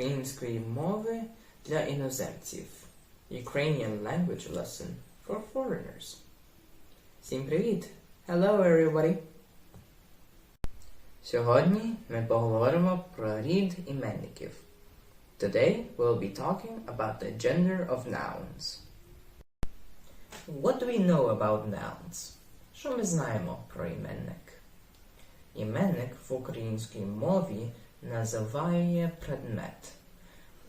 української мови для іноземців. Ukrainian Language Lesson for Foreigners. Всім привіт! Hello everybody! Сьогодні ми поговоримо про рід іменників. Today we'll be talking about the gender of nouns. What do we know about nouns? Що ми знаємо про іменник? Іменник в українській мові називає предмет.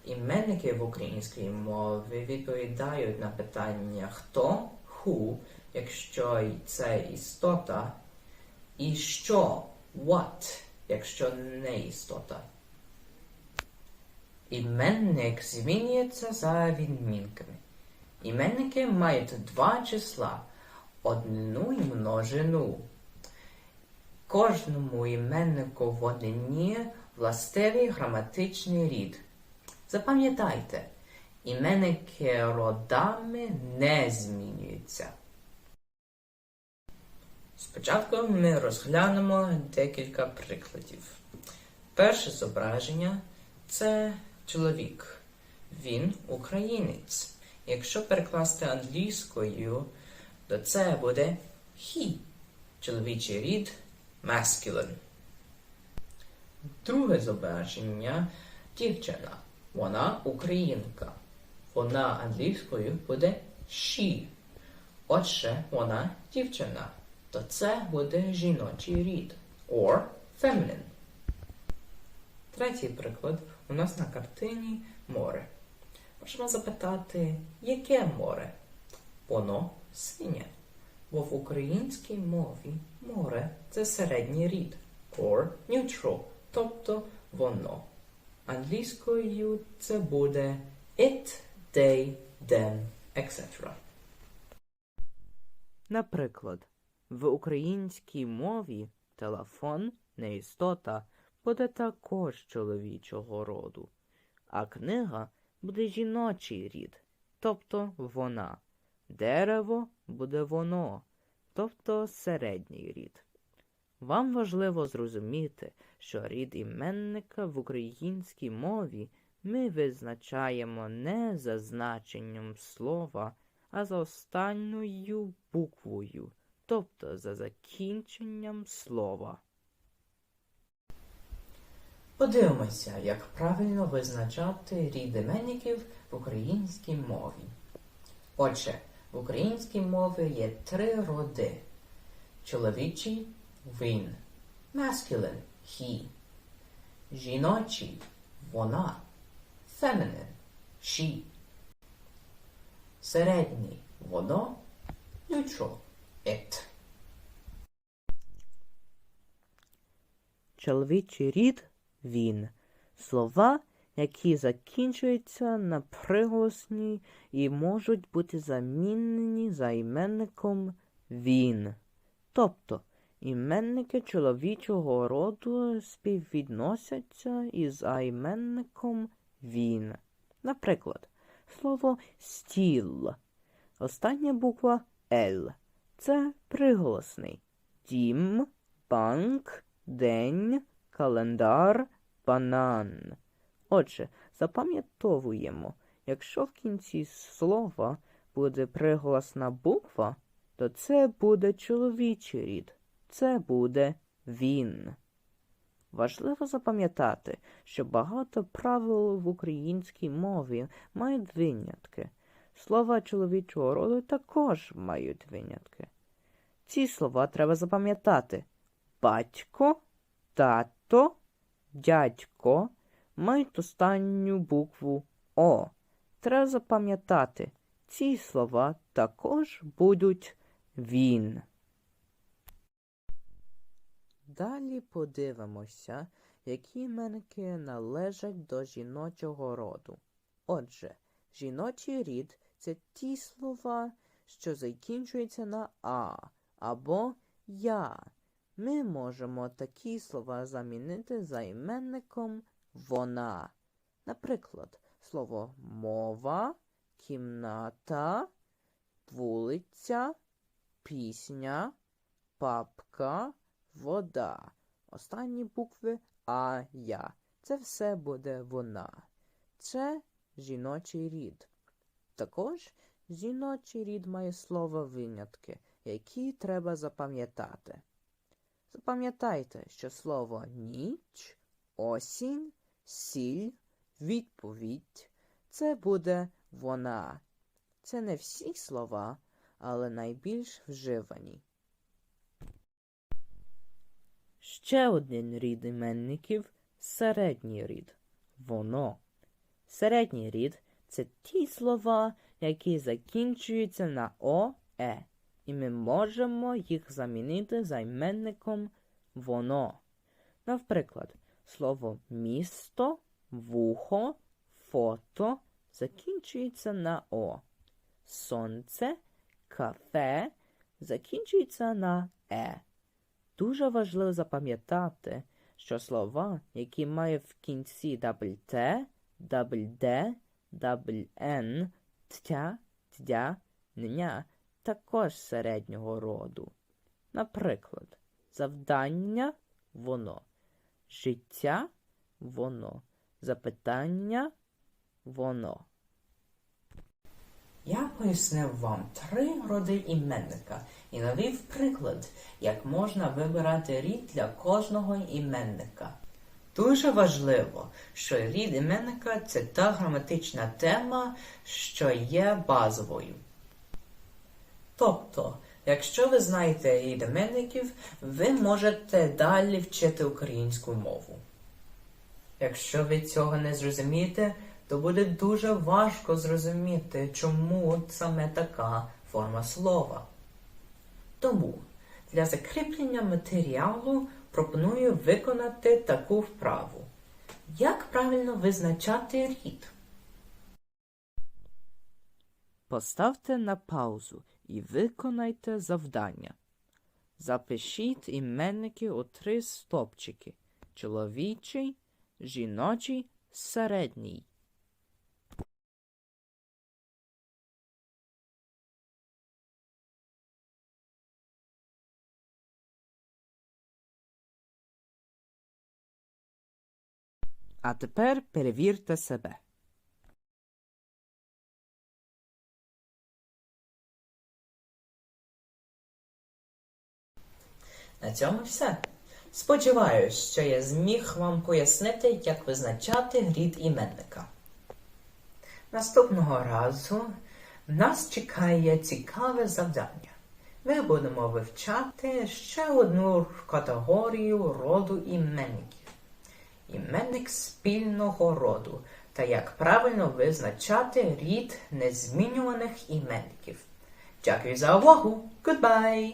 Іменники в українській мові відповідають на питання хто, who, якщо це істота, і що, what, якщо не істота. Іменник змінюється за відмінками. Іменники мають два числа однину і множину. Кожному іменнику в однині властивий граматичний рід. Запам'ятайте, іменники родами не змінюються. Спочатку ми розглянемо декілька прикладів. Перше зображення це чоловік. Він українець. Якщо перекласти англійською, то це буде he. Чоловічий рід masculine. Друге зображення дівчина. Вона українка. Вона англійською буде she. Отже, вона дівчина. То це буде жіночий рід. Or feminine. Третій приклад у нас на картині море. Можемо запитати, яке море? Воно синє. Бо в українській мові море це середній рід. Or neutral, тобто воно. Англійською це буде it, they, them, etc. Наприклад, в українській мові телефон не істота буде також чоловічого роду, а книга буде жіночий рід, тобто вона. Дерево буде воно, тобто середній рід. Вам важливо зрозуміти, що рід іменника в українській мові ми визначаємо не за значенням слова, а за останньою буквою, тобто за закінченням слова. Подивимося, як правильно визначати рід іменників в українській мові. Отже, в українській мові є три роди. Чоловічий він, masculine he. Жіночий вона, feminine she. Середній воно, neutral it. Чоловічий рід він. Слова, які закінчуються на приголосні і можуть бути замінені займенником він. Тобто іменники чоловічого роду співвідносяться із займенником він. Наприклад, слово стіл. Остання буква Л. Це приголосний. Дім, банк, день, календар, банан. Отже, запам'ятовуємо, якщо в кінці слова буде приголосна буква, то це буде чоловічий рід. Це буде він. Важливо запам'ятати, що багато правил в українській мові мають винятки. Слова чоловічого роду також мають винятки. Ці слова треба запам'ятати. Батько, тато, дядько мають останню букву О. Треба запам'ятати, ці слова також будуть він. Далі подивимося, які іменники належать до жіночого роду. Отже, жіночий рід це ті слова, що закінчуються на А або Я. Ми можемо такі слова замінити займенником вона. Наприклад, слово мова, кімната, вулиця, пісня, папка, вода. Останні букви А, Я. Це все буде вона. це жіночий рід. Також жіночий рід має слово винятки, які треба запам'ятати. Запам'ятайте, що слово ніч, осінь, сіль, відповідь це буде вона. Це не всі слова, але найбільш вживані. Ще один рід іменників середній рід. Воно. Середній рід це ті слова, які закінчуються на о, е, і ми можемо їх замінити займенником воно. Наприклад, слово місто, вухо, фото закінчується на о. Сонце, кафе закінчується на е. Дуже важливо запам'ятати, що слова, які мають в кінці дабл Т, дабл Д, дабл Н, тя, тдя, ня, також середнього роду. Наприклад, завдання воно, життя воно, запитання воно. Я пояснив вам три роди іменника і навів приклад, як можна вибирати рід для кожного іменника. Дуже важливо, що рід іменника це та граматична тема, що є базовою. Тобто, якщо ви знаєте рід іменників, ви можете далі вчити українську мову. Якщо ви цього не зрозумієте, то буде дуже важко зрозуміти, чому саме така форма слова. Тому для закріплення матеріалу пропоную виконати таку вправу. Як правильно визначати рід? Поставте на паузу і виконайте завдання. Запишіть іменники у три стопчики чоловічий, жіночий, середній. А тепер перевірте себе. На цьому все. Сподіваюсь, що я зміг вам пояснити, як визначати рід іменника. Наступного разу нас чекає цікаве завдання. Ми будемо вивчати ще одну категорію роду іменників. Іменник спільного роду та як правильно визначати рід незмінюваних іменників. Дякую за увагу. Goodbye!